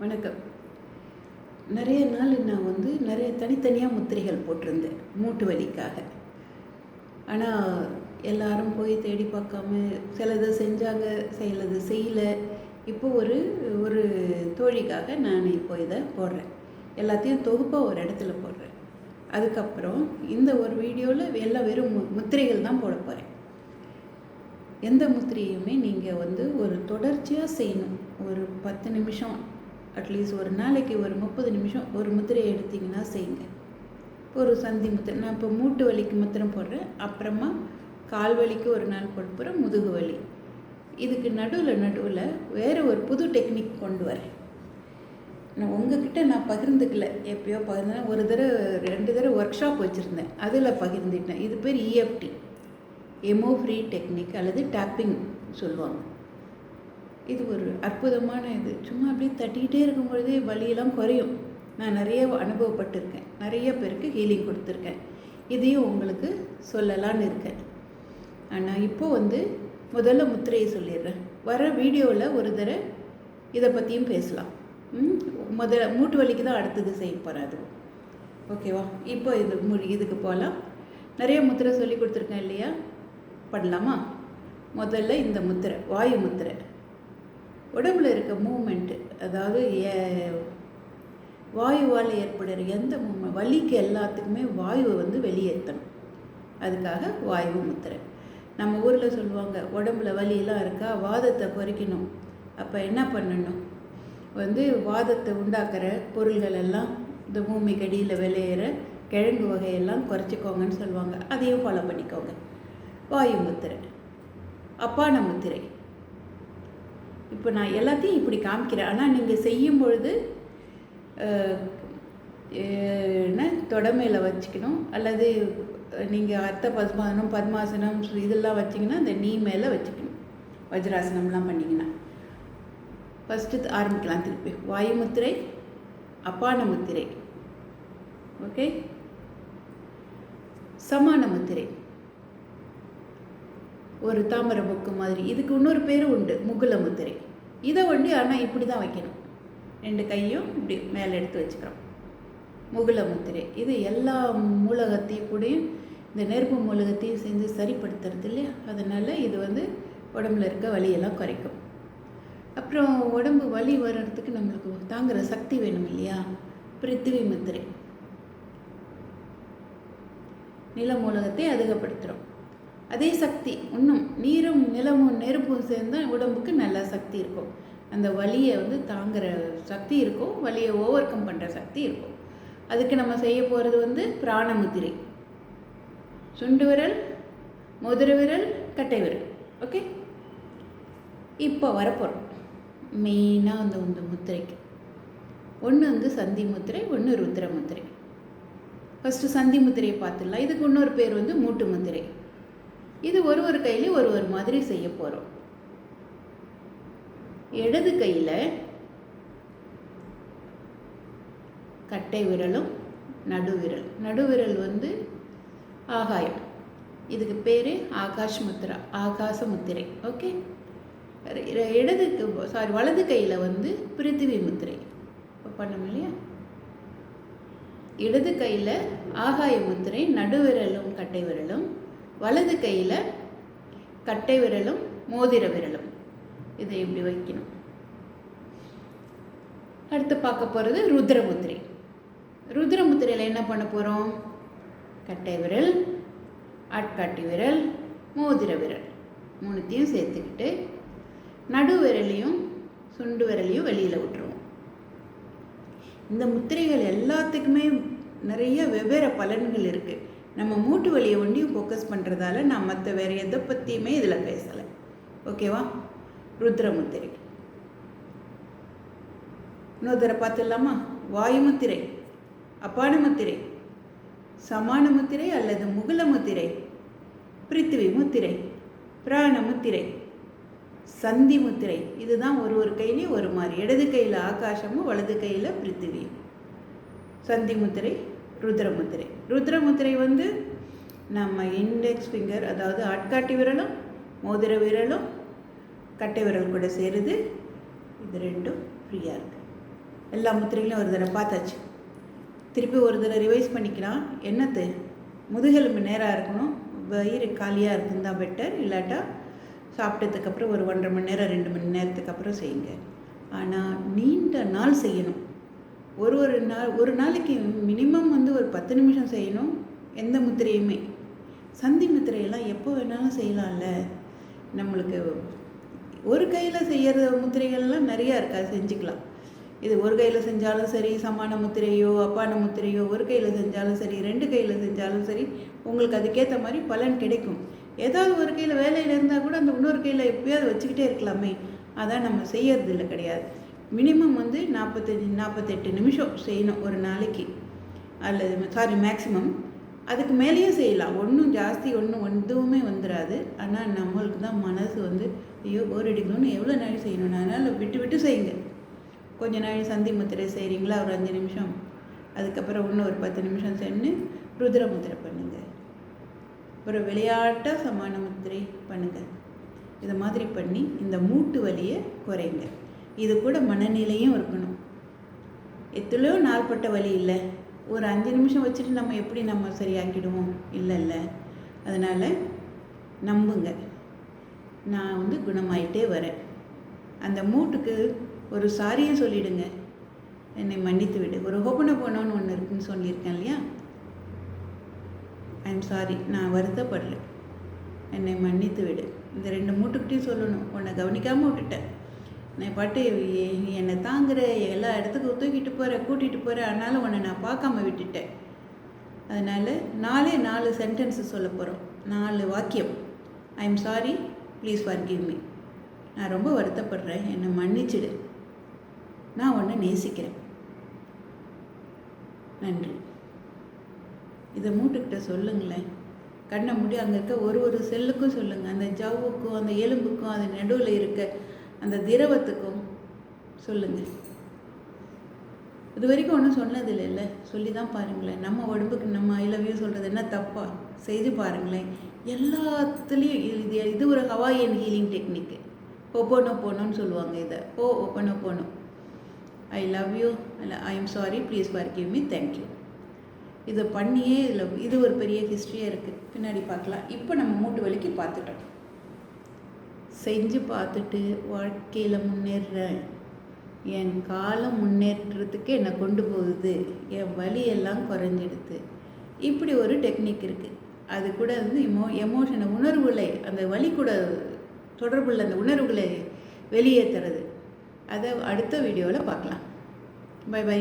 வணக்கம். நிறைய நாள் நான் வந்து நிறைய தனித்தனியாக முத்திரைகள் போட்டிருந்தேன் மூட்டு வலிக்காக. ஆனால் எல்லாரும் போய் தேடி பார்க்காம சிலது செஞ்சாங்க சிலது செய்யலை. இப்போ ஒரு ஒரு தோழிக்காக நான் இப்போ இதை போடுறேன். எல்லாத்தையும் தொகுப்பாக ஒரு இடத்துல போடுறேன். அதுக்கப்புறம் இந்த ஒரு வீடியோவில் எல்லாம் வெறும் மு- முத்திரைகள் தான் போட போகிறேன் எந்த முத்திரையுமே நீங்கள் வந்து ஒரு தொடர்ச்சியாக செய்யணும். ஒரு பத்து நிமிஷம் அட்லீஸ்ட் ஒரு நாளைக்கு ஒரு முப்பது நிமிஷம் ஒரு முத்திரையை எடுத்தீங்கன்னா செய்யுங்க. ஒரு சந்தி முத்திரை நான் இப்போ மூட்டு வலிக்கு முத்திரம் போடுறேன். அப்புறமா கால் வலிக்கு ஒரு நாள் போட போகிறேன் முதுகு வலி. இதுக்கு நடுவில் நடுவில் வேறு ஒரு புது டெக்னிக் கொண்டு வரேன். நான் உங்ககிட்ட நான் பகிர்ந்துக்கல. எப்பயோ பகிர்ந்தேன் ஒரு தடவை ரெண்டு தடவை ஒர்க் ஷாப் வச்சுருந்தேன். அதில் பகிர்ந்துட்டேன் இது பேர் இஎஃப்டி எமோ ஃப்ரீ டெக்னிக் அல்லது டேப்பிங் சொல்லுவாங்க. இது ஒரு அற்புதமான இது. சும்மா அப்படியே தட்டிக்கிட்டே இருக்கும் பொழுதே வலியெல்லாம் குறையும். நான் நிறைய அனுபவப்பட்டிருக்கேன். நிறைய பேருக்கு ஹீலிங் கொடுத்துருக்கேன். இதையும் உங்களுக்கு சொல்லலான்னு இருக்கேன். ஆனால் இப்போ வந்து முதல்ல முத்திரையை சொல்லிடுறேன். வர வீடியோவில் ஒரு தடவை இதை பற்றியும் பேசலாம். ம்? முதல்ல மூட்டு வலிக்கு தான் அடுத்தது செய்ய போகிறேன் ஓகேவா இப்போ இது மு இதுக்கு போகலாம். நிறைய முத்திரை சொல்லி கொடுத்துருக்கேன் இல்லையா? பண்ணலாமா? முதல்ல இந்த முத்திரை வாயு முத்திரை. உடம்புல இருக்க மூமெண்ட்டு அதாவது ஏ- வாயுவால் ஏற்படுற எந்த மூமெண்ட் வலிக்கு எல்லாத்துக்குமே வாயுவை வந்து வெளியேற்றணும். அதுக்காக வாயு முத்திரை. நம்ம ஊரில் சொல்லுவாங்க உடம்புல வலியெல்லாம் இருக்கா வாதத்தை குறைக்கணும். அப்போ என்ன பண்ணணும்? வந்து வாதத்தை உண்டாக்குற பொருள்கள் எல்லாம் இந்த பூமிக்கு அடியில் விளையிற கிழங்கு வகையெல்லாம் குறைச்சிக்கோங்கன்னு சொல்லுவாங்க. அதையும் ஃபாலோ பண்ணிக்கோங்க. வாயு முத்திரை. அப்பான முத்திரை. இப்போ நான் எல்லாத்தையும் இப்படி காமிக்கிறேன். ஆனால் நீங்கள் செய்யும் பொழுது என்ன தொடமையில் வச்சுக்கணும். அல்லது நீங்கள் அர்த்த பத்மாசனம் பத்மாசனம் இதெல்லாம் வச்சிங்கன்னா இந்த நீ மேலே வச்சுக்கணும். வஜ்ராசனம்லாம் பண்ணிங்கன்னா. ஃபஸ்ட்டு ஆரம்பிக்கலாம் திருப்பி. வாயுமுத்திரை அப்பானமுத்திரை அப்பான முத்திரை ஓகே சமான முத்திரை ஒரு தாமரை புக்கு மாதிரி. இதுக்கு இன்னொரு பேரும் உண்டு முகுல முத்திரை. இதை வந்து ஆனால் இப்படி தான் வைக்கணும். ரெண்டு கையும் இப்படி மேலே எடுத்து வச்சுக்கிறோம். முகுல முத்திரை. இது எல்லா மூலகத்தையும் கூடயும் இந்த நெருப்பு மூலகத்தையும் சேர்ந்து சரிப்படுத்துறது இல்லையா? அதனால் இது வந்து உடம்புல இருக்க வலியெல்லாம் குறைக்கும். அப்புறம் உடம்பு வலி வர்றதுக்கு நம்மளுக்கு தாங்குகிற சக்தி வேணும் இல்லையா? பிருத்திவி முத்திரை. நில மூலகத்தை அதிகப்படுத்துகிறோம் அதே சக்தி இன்னும் நீரும் நிலமும் நெருப்பும் சேர்ந்தால் உடம்புக்கு நல்ல சக்தி இருக்கும். அந்த வலியை வந்து தாங்குகிற சக்தி இருக்கும். வலியை ஓவர் கம் பண்ணுற சக்தி இருக்கும். அதுக்கு நம்ம செய்ய போகிறது வந்து பிராணமுத்திரை. சுண்டு விரல் மோதிர விரல் கட்டை விரல். ஓகே இப்போ வரப்போகிறோம் மெயினாக அந்த இந்த முத்திரைக்கு. ஒன்று வந்து சந்தி முத்திரை ஒன்று ருத்ர முத்திரை. ஃபஸ்ட்டு சந்தி முத்திரையை பார்த்துடலாம். இதுக்கு இன்னொரு பேர் வந்து மூட்டு முத்திரை. இது ஒரு ஒரு கையிலையும் ஒரு ஒரு மாதிரி செய்ய போகிறோம் இடது கையில் கட்டை விரலும் நடுவிரல் நடுவிரல் வந்து ஆகாயம். இதுக்கு பேர் ஆகாஷ் முத்திரா ஆகாச முத்திரை. ஓகே? இடதுக்கு சாரி வலது கையில் வந்து பிருத்திவி முத்திரை. பண்ணோம் இல்லையா? இடது கையில் ஆகாய முத்திரை நடுவிரலும் கட்டை விரலும் வலது கையில் கட்டை விரலும் மோதிர விரலும். இதை இப்படி வைக்கணும். அடுத்து பார்க்க போகிறது ருத்ரமுத்திரை. ருத்ரமுத்திரையில் என்ன பண்ண போகிறோம் கட்டை விரல் ஆட்காட்டி விரல் மோதிர விரல். மூணுத்தையும் சேர்த்துக்கிட்டு நடு விரலையும் சுண்டு விரலையும் வெளியில் விட்டுருவோம். இந்த முத்திரைகள் எல்லாத்துக்குமே நிறைய வெவ்வேறு பலன்கள் இருக்குது நம்ம மூட்டு வலியை ஒண்டியும் ஃபோக்கஸ் பண்ணுறதால நான் மற்ற வேறு எதை பற்றியுமே இதில் பேசலை. ஓகேவா ருத்ரமுத்திரை. இன்னொருத்தரை இன்னொரு பார்த்துடலாமா? வாயுமுத்திரை அப்பானமுத்திரை சமானமுத்திரை அல்லது முகுலமுத்திரை பிருத்திவி முத்திரை பிராணமுத்திரை சந்தி முத்திரை இதுதான் ஒரு ஒரு கையிலையும் ஒரு மாதிரி. இடது கையில் ஆகாசமும் வலது கையில் பிருத்திவியும் சந்தி முத்திரை ருத்ரமுத்திரை. ருத்ரமுத்திரை வந்து நம்ம இண்டெக்ஸ் ஃபிங்கர் அதாவது ஆட்காட்டி விரலும் மோதிர விரலும் கட்டை விரல் கூட சேருது. இது ரெண்டும் ஃப்ரீயாக இருக்குது எல்லா முத்திரைகளையும் ஒரு தடவை பார்த்தாச்சு. திருப்பி ஒரு தடவை ரிவைஸ் பண்ணிக்கலாம். என்னத்து முதுகெலும்பு நேராக இருக்கணும். வயிறு காலியாக இருக்குந்தா பெட்டர் இல்லாட்டா சாப்பிட்டதுக்கப்புறம் ஒரு ஒன்றரை மணி நேரம் ரெண்டு மணி நேரத்துக்கு அப்புறம் செய்யுங்க. ஆனால் நீண்ட நாள் செய்யணும். ஒரு ஒரு நாள் ஒரு நாளைக்கு மினிமம் வந்து ஒரு பத்து நிமிஷம் செய்யணும் எந்த முத்திரையுமே. சந்தி முத்திரையெல்லாம் எப்போ வேணாலும் செய்யலாம்ல. நம்மளுக்கு ஒரு கையில் செய்கிற முத்திரைகள்லாம் நிறையா இருக்கு அது செஞ்சுக்கலாம். இது ஒரு கையில் செஞ்சாலும் சரி சமான முத்திரையோ அப்பான முத்திரையோ ஒரு கையில் செஞ்சாலும் சரி ரெண்டு கையில் செஞ்சாலும் சரி உங்களுக்கு அதுக்கேற்ற மாதிரி பலன் கிடைக்கும். ஏதாவது ஒரு கையில் வேலையில் இருந்தால் கூட அந்த இன்னொரு கையில் எப்போயாவது வச்சுக்கிட்டே இருக்கலாமே. அதான் நம்ம செய்யறது இல்லை கிடையாது. மினிமம் வந்து நாற்பத்தஞ்சு நாற்பத்தெட்டு நிமிஷம் செய்யணும் ஒரு நாளைக்கு. அல்லது சாரி மேக்ஸிமம் அதுக்கு மேலேயும் செய்யலாம். ஒன்றும் ஜாஸ்தி ஒன்றும் எதுவுமே வந்துடாது ஆனால் நம்மளுக்கு தான் மனசு வந்து ஐயோ போர் அடிக்கணும்னு எவ்வளோ நாள் செய்யணும்? அதனால் விட்டு விட்டு செய்யுங்க. கொஞ்ச நாள் சந்தி முத்திரை செய்கிறீங்களா ஒரு அஞ்சு நிமிஷம். அதுக்கப்புறம் இன்னும் ஒரு பத்து நிமிஷம் சென்று ருத்ர முத்திரை பண்ணுங்கள் ஒரு விளையாட்டாக சமான முத்திரை பண்ணுங்கள் இதை மாதிரி பண்ணி இந்த மூட்டு வலியை குறைங்க. இது கூட மனநிலையும் இருக்கணும். எத்தனையோ நாள்பட்ட வழி இல்லை. ஒரு அஞ்சு நிமிஷம் வச்சுட்டு நம்ம எப்படி நம்ம சரியாக்கிடுவோம்? இல்லை இல்லை. அதனால் நம்புங்க. நான் வந்து குணமாயிட்டே வரேன். அந்த மூட்டுக்கு ஒரு சாரியை சொல்லிடுங்க. என்னை மன்னித்து விடு. ஒரு ஹோப்பனை போனோன்னு ஒன்று இருக்குன்னு சொல்லியிருக்கேன் இல்லையா? ஐம் சாரி நான் வருத்தப்படல. என்னை மன்னித்து விடு. இந்த ரெண்டு மூட்டுக்கிட்டையும் சொல்லணும். உன்னை கவனிக்காமல் விட்டுட்டேன். நான் பாட்டு என்னை தாங்குற எல்லா இடத்துக்கும் தூக்கிட்டு போகிற கூட்டிகிட்டு போகிற அதனால் உன்னை நான் பார்க்காம விட்டுட்டேன். அதனால் நாலே நாலு சென்டென்ஸு சொல்ல போகிறோம் நாலு வாக்கியம். I am sorry please forgive me நான் ரொம்ப வருத்தப்படுறேன். என்னை மன்னிச்சிடு. நான் உன்னை நேசிக்கிறேன். நன்றி. இதை மூட்டுக்கிட்ட சொல்லுங்களேன். கண்ணை முடி அங்கே இருக்க ஒரு ஒரு செல்லுக்கும் சொல்லுங்கள் அந்த ஜவ்வுக்கும் அந்த எலும்புக்கும் அது நடுவில் இருக்க அந்த திரவத்துக்கும் சொல்லுங்கள் இது வரைக்கும் ஒன்றும் சொன்னதில்லைல்ல. சொல்லி தான் பாருங்களேன். நம்ம உடம்புக்கு நம்ம ஐ லவ் யூ சொல்கிறது என்ன தப்பா? செய்து பாருங்களேன். எல்லாத்துலேயும் இது இது ஒரு ஹவாயியன் ஹீலிங் டெக்னிக்கு ஒப்போனோ போனோன்னு சொல்லுவாங்க இதை. ஓ ஒப்பனோ போனோம் ஐ லவ் யூ இல்லை I am sorry please forgive me thank you இதை பண்ணியே இதில் இது ஒரு பெரிய ஹிஸ்ட்ரியாக இருக்குது பின்னாடி பார்க்கலாம். இப்போ நம்ம மூட்டு வலிக்கு பார்த்துட்டோம். செஞ்சு பார்த்துட்டு வாழ்க்கையில் முன்னேறுறேன் என் காலம் முன்னேற்றத்துக்கு என்னை கொண்டு போகுது. என் வலியெல்லாம் குறைஞ்சிடுது. இப்படி ஒரு டெக்னிக் இருக்குது அது கூட வந்து எமோ எமோஷனை உணர்வுகளை அந்த வலி கூட தொடர்புள்ள அந்த உணர்வுகளை வெளியேற்றுறது அதை அடுத்த வீடியோவில் பார்க்கலாம். Bye bye.